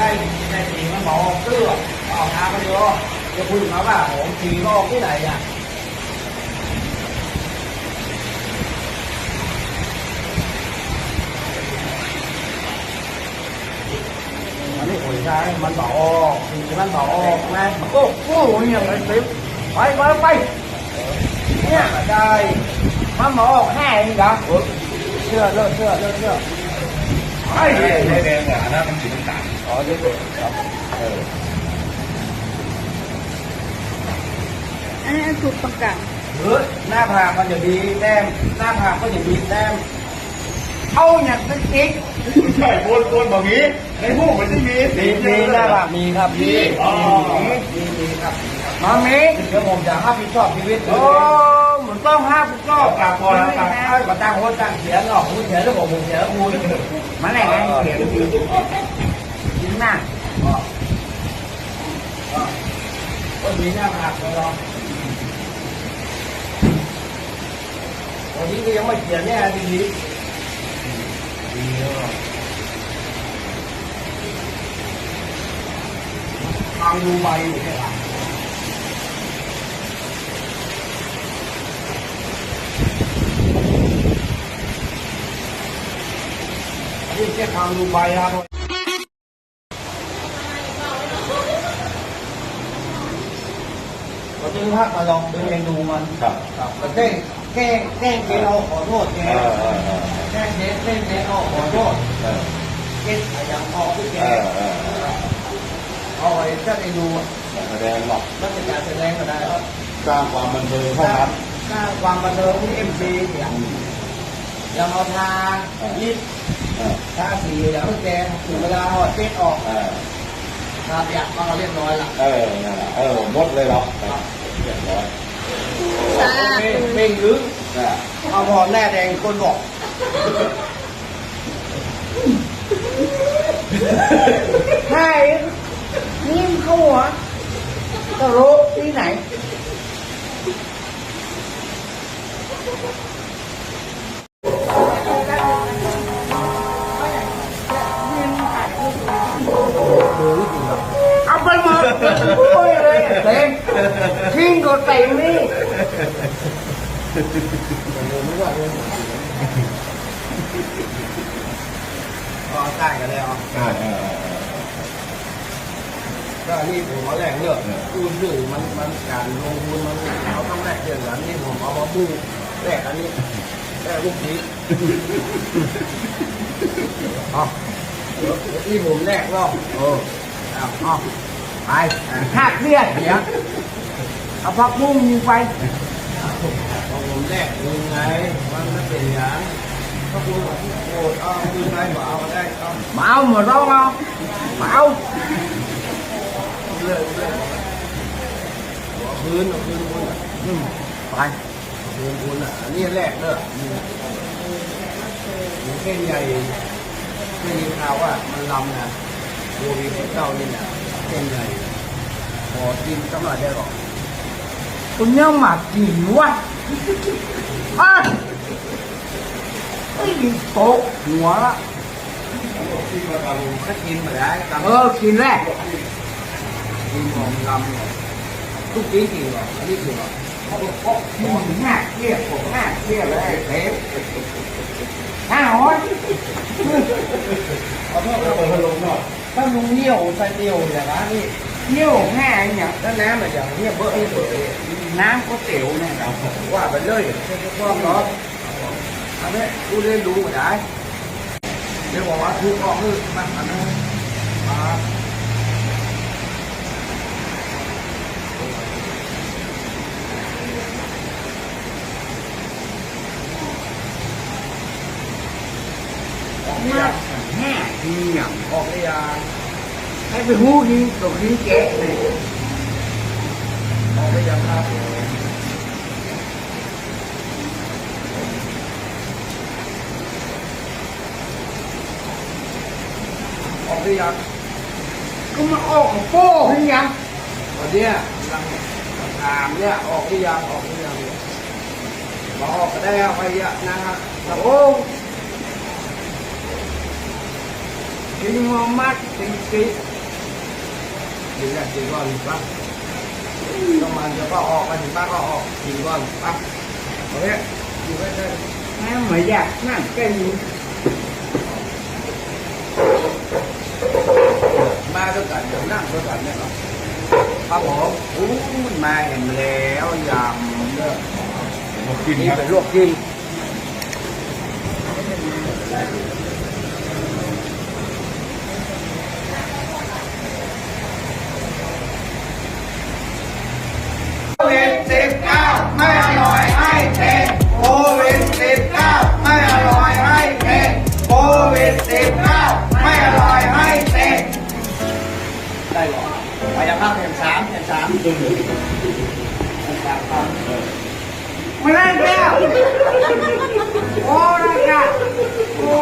ได้ได้สีมันบอกเสื้อออกน้ำมาเดียวจะพูดมาว่าโอ้สีก็ออกที่ไหนอะมันไม่คุยใช่มันบอกออกสีมันบอกออกนะโอ้โหเนี่ยมันติดไปไปไปเนี่ยได้มันบอกออกแค่นี้เหรอเชื่อเลิกเชื่อเลิกเชื่อไอ้ไอ้แดงอะนะมันสีน้ำตาล อ๋อเดี๋ยวครับเอออันนี้ถูกประกาศเฮ้ยหน้าผากมันจะมีแต้มหน้าผากก็จะมีแต้มเอาอย่างนั้นอีกใช่คนคนแบบนี้ในพวกมันจะมีมีมีหน้าผากมีครับมีอ๋อมีมีครับมามีเดี๋ยวผมจะรับผิดชอบชีวิตโอ้มันต้องห้ามผิดชอบกราบก่อนนะกราบให้มาตั้งโคตตั้งเสียงหรอกคุณเสียแล้วผมผมเสียแล้วคุณมันแหละไงเสีย งจริงมากก็ก็ก็มีหน้าผากเลยลอวันนี้ก็ยังไม่เขียนเนี่ยดีดีดีแล้วทางดูใบอยู่เนี่ยล่ะนี่แค่ทางดูใบนะ เราจะภาพมาลองดูเองดูมันครับครับแล้วแกล้งแกล้งแกล้งเกเราขอโทษแกเออเออเออ แกล้งเกแกล้งเกเราขอโทษเออเกล้งอย่างออกที่แกเออเออเออเอาไว้ถ้าไปดูแสดงหรอกราชการแสดงก็ได้ครับสร้างความบันเทิงเท่านั้น สร้างความบันเทิงที่เอ็มซีอย่างอย่างเอาทายิบเออทาสีอย่างแกถึงเวลาหอดเช็ดออก เออ ทาเปียกมาเรียบร้อยละเออนั่นแหละเออหมดเลยเหรอเรียบร้อยสาเม่งธุเม่งลึกนะเอาพอแน่แดงคนบอกใช่นี่มันเข้าหัวตลกที่ไหน หมดโอ้ยเลยเต็มทิ้งก็เต็มนี่อ๋อใช่กันแล้วเออเออเออก็นี่ผมเอาแรกเลือกคือหนึ่งมันมันการลงทุนมันเขาต้องแรกเดือนละนี่ผมเอามาบูแรกอันนี้แรกลูกนี้อ๋อที่ผมแรกรอบเออเอาเอา ไปหักเลียดเดี๋ยวเอาพักบุ้งยิงไปเอาผมแรกยังไงมันไม่เป็นอย่างก็ดูว่าโอ้เอาดูไปบ่เอาได้เอามาเอาหมดร้องเอามาเอาเรื่อยเรื่อยหัวพื้นหัวพื้นคุณอะอืมไปหัวพื้นคุณอะอันนี้แรกเด้ออืมหมูเส้นใหญ่ไม่มีข่าวว่ามันลำนะโบวีพระเจ้านี่นะ เส้นใหญ่พอกินกำลังได้หรอกคุณยังมากินวะอะไอ้ยโตกหัวละที่ มาทำก็กินมาได้เออกินแรกกินของเนี่ยทุกปีกี่หรออันนี้กี่หรอผมห้าเที่ยผมห้าเที่ยเลยเทปห้าร้อยเอาเพิ่มเปิดพัดลมหน่อยถ้าลุงเดี่ยวใส่เดี่ยวอย่างนั้นนี่เดี่ยวห้าอย่างแล้วน้ำอะไรอย่างเนี้ยเบอร์ไอ้เบอร์น้ำก็เตี๋ยวเนี่ยนะว่าไปเลยใช่ก็ต้องเนาะอันนี้ดูเล่นดูมาได้เดี๋ยวบอกว่าทุกออกคือมันอันนั้มาออกยาแห่ดีอย่างออกยา ให้ไปหูดีตรงนี้แกะเลยออกไปยังครับออกไปยังก็มาออกของโป้หรือยังตอนเนี้ยกำลังถามเนี่ยออกหรือยังออกหรือยังเนี่ยมาออกก็ได้เอาไปเยอะนะครับโอ้อกินหัวมัดกิน กินกินแล้วกินก่อนปั๊บต้องมันจะก็ออกมาถึงบ้านก็ออกกินก่อนปั๊บโอเคอยู่ไปเลยแม่ไม่อยากนั่งกินมาด้วยกันเดี๋ยวนั่งด้วยกันเนี่ยครับครับผมอู้มันมาเห็นแล้วยำเด้อมากินนี่ครับเป็นลวกกิน ได้หรอไปยังภาคเข็มสามเข็มสามเข็มสามครับมาได้แล้วโอ้ยค่ะโอ้